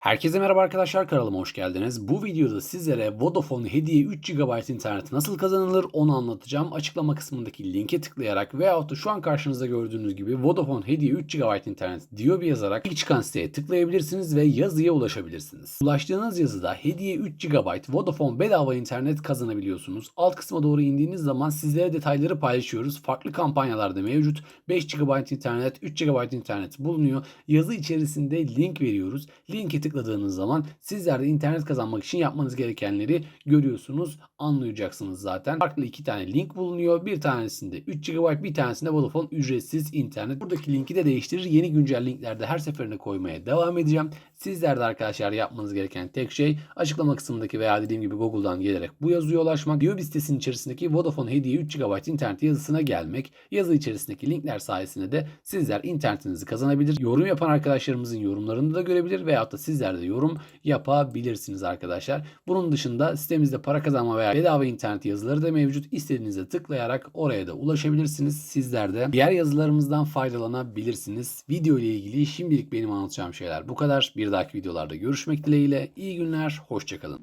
Herkese merhaba arkadaşlar kanalıma hoş geldiniz. Bu videoda sizlere Vodafone hediye 3 GB internet nasıl kazanılır onu anlatacağım. Açıklama kısmındaki linke tıklayarak veyahut da şu an karşınızda gördüğünüz gibi Vodafone hediye 3 GB internet diyor bir yazarak ilk çıkan siteye tıklayabilirsiniz ve yazıya ulaşabilirsiniz. Ulaştığınız yazıda hediye 3 GB Vodafone bedava internet kazanabiliyorsunuz. Alt kısma doğru indiğiniz zaman sizlere detayları paylaşıyoruz. Farklı kampanyalarda mevcut. 5 GB internet, 3 GB internet bulunuyor. Yazı içerisinde link veriyoruz. Linki tıkladığınız zaman sizler de internet kazanmak için yapmanız gerekenleri görüyorsunuz, anlayacaksınız zaten. Farklı iki tane link bulunuyor. Bir tanesinde 3 GB, bir tanesinde Vodafone ücretsiz internet. Buradaki linki de değiştirir. Yeni güncel linklerde her seferinde koymaya devam edeceğim. Sizler de arkadaşlar yapmanız gereken tek şey açıklama kısmındaki veya dediğim gibi Google'dan gelerek bu yazıya ulaşmak. Diyor sitesinin içerisindeki Vodafone hediye 3 GB internet yazısına gelmek. Yazı içerisindeki linkler sayesinde de sizler internetinizi kazanabilir. Yorum yapan arkadaşlarımızın yorumlarını da görebilir veyahut da sizler sizler de yorum yapabilirsiniz arkadaşlar. Bunun dışında sitemizde para kazanma veya bedava internet yazıları da mevcut. İstediğinize tıklayarak oraya da ulaşabilirsiniz. Sizler de diğer yazılarımızdan faydalanabilirsiniz. Video ile ilgili şimdilik benim anlatacağım şeyler bu kadar. Bir dahaki videolarda görüşmek dileğiyle. İyi günler, hoşçakalın.